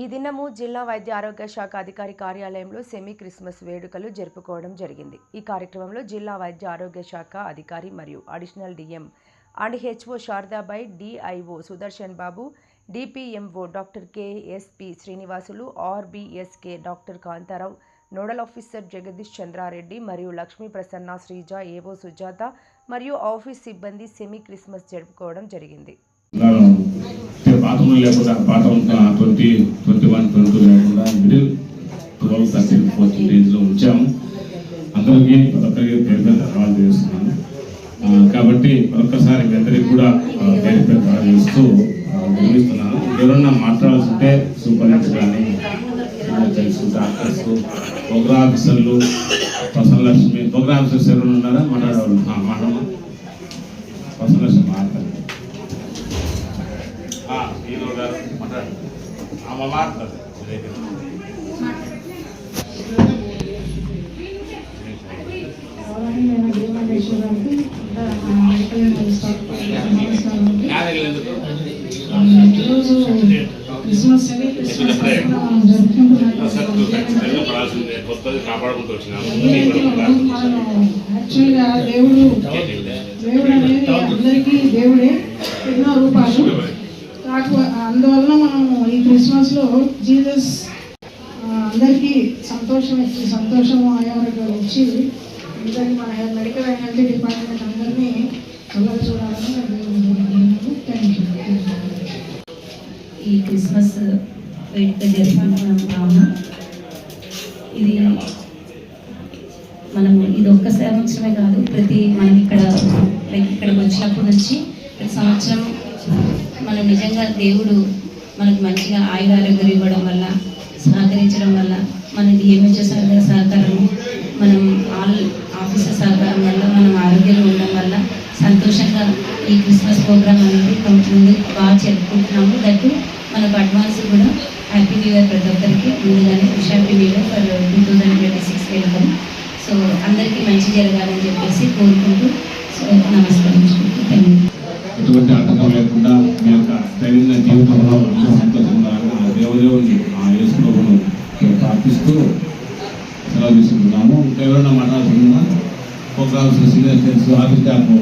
ఈ దినము జిల్లా వైద్య ఆరోగ్య శాఖ అధికారి కార్యాలయంలో సెమీ క్రిస్మస్ వేడుకలు జరుపుకోవడం జరిగింది. ఈ కార్యక్రమంలో జిల్లా వైద్య ఆరోగ్య శాఖ అధికారి మరియు additional DM and HO Sharadabai DIO Sudarshan Babu DPMO doctor KSP Srinivasulu RBSK doctor Kantharao nodal officer Jagadish Chandrareddy మరియు లక్ష్మీ ప్రసన్న శ్రీజ ఏవో సుజాత మరియు ఆఫీస్ సిబ్బంది సెమీ క్రిస్మస్ జరుపుకోవడం జరిగింది. కాబట్టి ఒక్కసారి మీ అందరికీ కూడా పేరు పేరు ధన్యవాదాలు చేస్తూ ఎవరన్నా మాట్లాడాల్సి ఉంటే సూపరింటెండెంట్ కానీ తెలుసు డాక్టర్స్ ప్రోగ్రా ఆఫీసర్లు ప్రసన్న లక్ష్మి ప్రోగ్రామ్ ఆఫీసర్స్ ఎవరైనా ఉన్నారా? మాట్లాడేవాళ్ళు. ఆ, మాట్లాడమా? ప్రసన్న లక్ష్మి మాట్లాడండి హీరో గారు మాట్లాడండి ఆమె మాట్లాడు గారికి ఇంకా మా మెడికల్ స్టాఫ్ నమస్కారం ఈరోజు క్రిస్మస్ అని క్రిస్మస్ పండుగ మనం జరుపుకుంటున్నాం కొత్తది కాపాడుకుంటూ వచ్చినాము యాక్చువల్గా దేవుడు దేవుడు అనేది అందరికీ దేవుడే ఎన్నో రూపాలు కాకపోతే అందువలన మనం ఈ క్రిస్మస్లో జీసస్ అందరికీ సంతోషం ఇచ్చి సంతోషం ఆరోగ్యాలు ఇచ్చి అందరికీ మన మెడికల్ అండ్ హెల్త్ డిపార్ట్మెంట్ అందరినీ చల్లగా చూడాలని నేను థ్యాంక్ యూ ఈ క్రిస్మస్ వేడుక జరుపుకుంటున్నాం ఇది మనము ఇది ఒక్క సంవత్సరమే కాదు ప్రతి మనం ఇక్కడ లైక్ ఇక్కడికి వచ్చినప్పటి నుంచి ప్రతి సంవత్సరం మనం నిజంగా దేవుడు మనకు మంచిగా ఆయుధాలు ఇవ్వడం వల్ల సహకరించడం వల్ల మనకి డిఎంహెచ్ఓ సహకార సహకారము మనం ఆల్ ఆఫీసర్ సహకారం వల్ల మనం ఆరోగ్యంగా ఉండడం వల్ల సంతోషంగా ఈ క్రిస్మస్ ప్రోగ్రామ్ అనేది ముందు బాగా జరుపుకుంటున్నాము దట్టు మనకు అడ్వాన్స్ కూడా హ్యాపీ న్యూ ఇయర్ ప్రతి ఒక్కరికి ముందుగానే wish happy new year for two thousand twenty six welcome so అందరికీ మంచి జరగాలని చెప్పేసి కోరుకుంటూ సో నమస్కరించుకుంటూ ఎటువంటి ఆటంకం లేకుండా మీ యొక్క దైనందిన జీవితంలో సంతోషంగా ఆ దేవదేవుని ఆ యేసుప్రభును ప్రార్థిస్తూ సెలవు తీసుకుంటున్నాము ఇంకా ఎవరైనా మాట్లాడుతున్నా programs senior friends office staff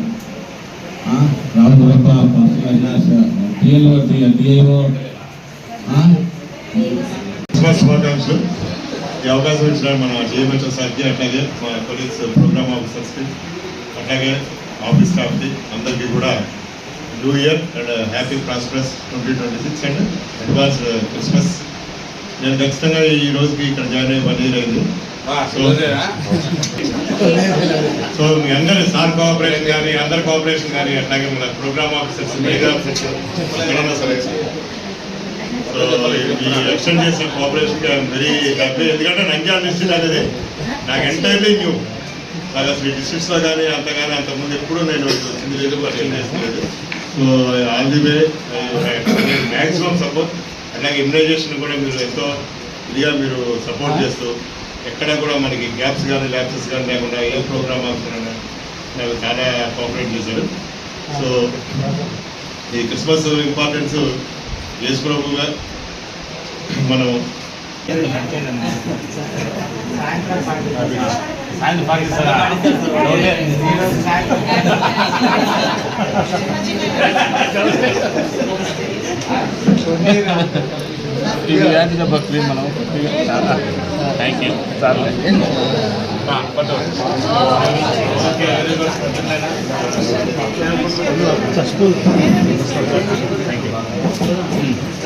Rahul Ramagurappa TLO TIO శుభాకాంక్షలు ఈ అవకాశం ఇచ్చిన మన జేఎంహెచ్ఓ సార్కి అట్లాగే మా కొలీగ్స్ ప్రోగ్రామ్ ఆఫీసర్స్కి అట్లాగే ఆఫీస్ స్టాఫ్కి అందరికీ కూడా new year and happy prosperous twenty twenty six and advance Christmas నేను ఖచ్చితంగా ఈ రోజుకి ఇక్కడ జాయిన్ అయ్యి వన్ ఇయర్ అయింది సో మీ అందరి సార్ కోఆపరేషన్ కానీ అందరి కోఆపరేషన్ కానీ అట్లాగే మన ప్రోగ్రామ్ ఆఫీసర్స్ మెడికల్ ఆఫీసర్స్ ఎక్కడైనా సరే సో ఈ ఎక్స్టెండ్ చేసిన కోఆపరేషన్ వెరీ హ్యాపీ ఎందుకంటే నంద్యాల డిస్ట్రిక్ట్ అనేది నాకు ఎంటైర్లీ న్యూ నాకు అసలు ఈ డిస్ట్రిక్ట్స్లో కానీ అంత కానీ అంతకుముందు ఎప్పుడూ నేను వచ్చింది లేదు అటెండ్ చేస్తలేదు so all the way maximum support అలాగే ఇమ్యునైజేషన్ కూడా మీరు ఎంతో ఇదిగా మీరు సపోర్ట్ చేస్తూ ఎక్కడ కూడా మనకి గ్యాప్స్ కానీ ల్యాప్సెస్ కానీ లేకుండా ఏ ప్రోగ్రామ్ అవుతున్నా నాకు చాలా కోఆపరేట్ చేశారు. సో ఈ క్రిస్మస్ ఇంపార్టెన్స్ యేసుప్రభు గారు మనం ఇలాంటి భక్తులు మనం థ్యాంక్ యూ చాలా. చచ్చిపోతుంది